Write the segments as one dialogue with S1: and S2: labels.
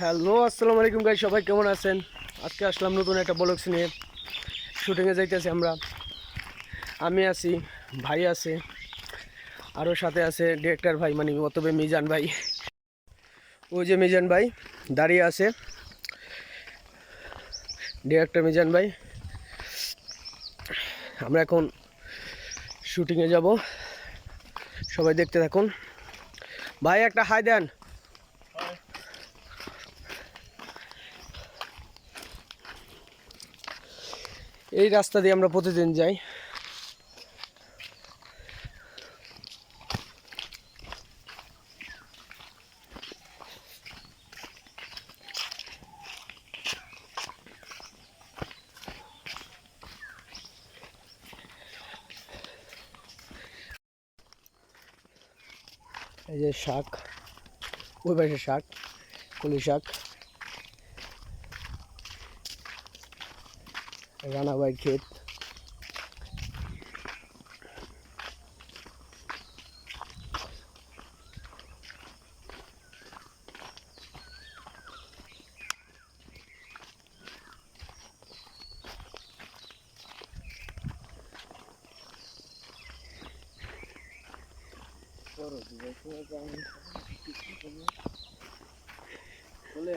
S1: Hello, আসসালামু আলাইকুম গাই সবাই কেমন আছেন? আজকে আসলাম নতুন একটা ব্লগস নিয়ে। শুটিংয়ে যাইতেছি আমরা। আমি আছি, ভাই আছে আরও সাথে আছে ডিরেক্টর ভাই মানে অতবে মিজান ভাই। ওই যে মিজান ভাই, দাঁড়িয়ে আছে। ডিরেক্টর মিজান ভাই। আমরা এখন শুটিংয়ে যাব। সবাই দেখতে থাকুন। ভাই, একটা হাই দেন। এই রাস্তা দিয়ে আমরা প্রতিদিন যাই। এই যে শাক ওই পাশে শাক কলি শাক। রানাবাই ক্ষেত
S2: বলে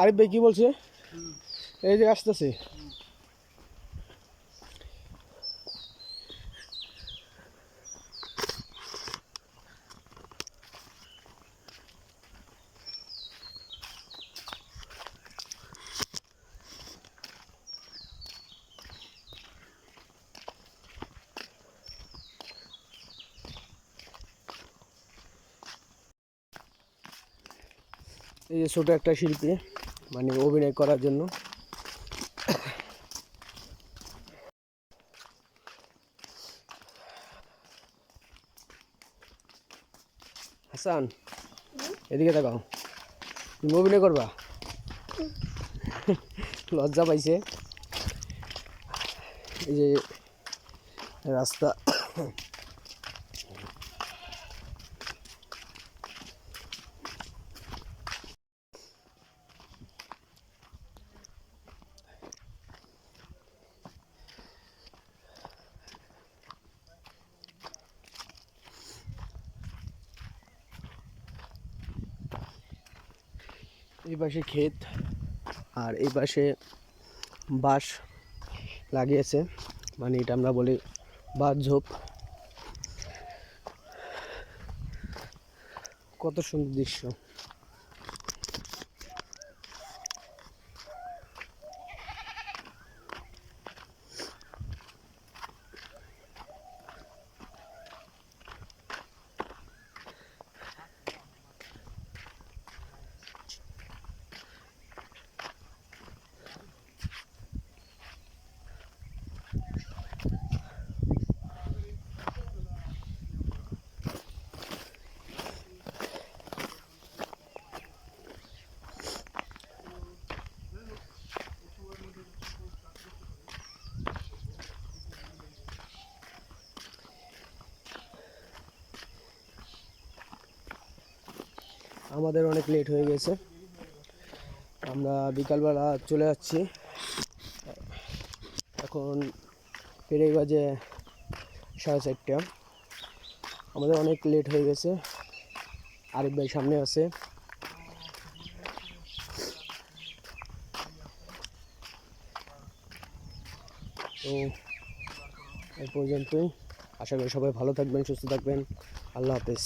S1: আরে ভাই কি বলছে? এই যে আসতেছে। এই যে ছোট একটা শিল্পী। মানে অভিনয় করার জন্য। হাসান, এদিকে তাকাও। তুমি অভিনয় করবা? লজ্জা পাইছে। এই যে রাস্তা এই পাশে ক্ষেত আর এই পাশে বাঁশ লাগিয়েছে। মানে এটা আমরা বলি বাঁশ ঝোপ। কত সুন্দর দৃশ্য। আমাদের অনেক লেট হয়ে গেছে। আমরা বিকালবেলা চলে যাচ্ছি। এখন পেরেই বাজে সাড়ে চারটা। আমাদের অনেক লেট হয়ে গেছে। আরিফ ভাই সামনে আছে। তো এই পর্যন্তই। আশা করি সবাই ভালো থাকবেন, সুস্থ থাকবেন। আল্লাহ হাফেজ।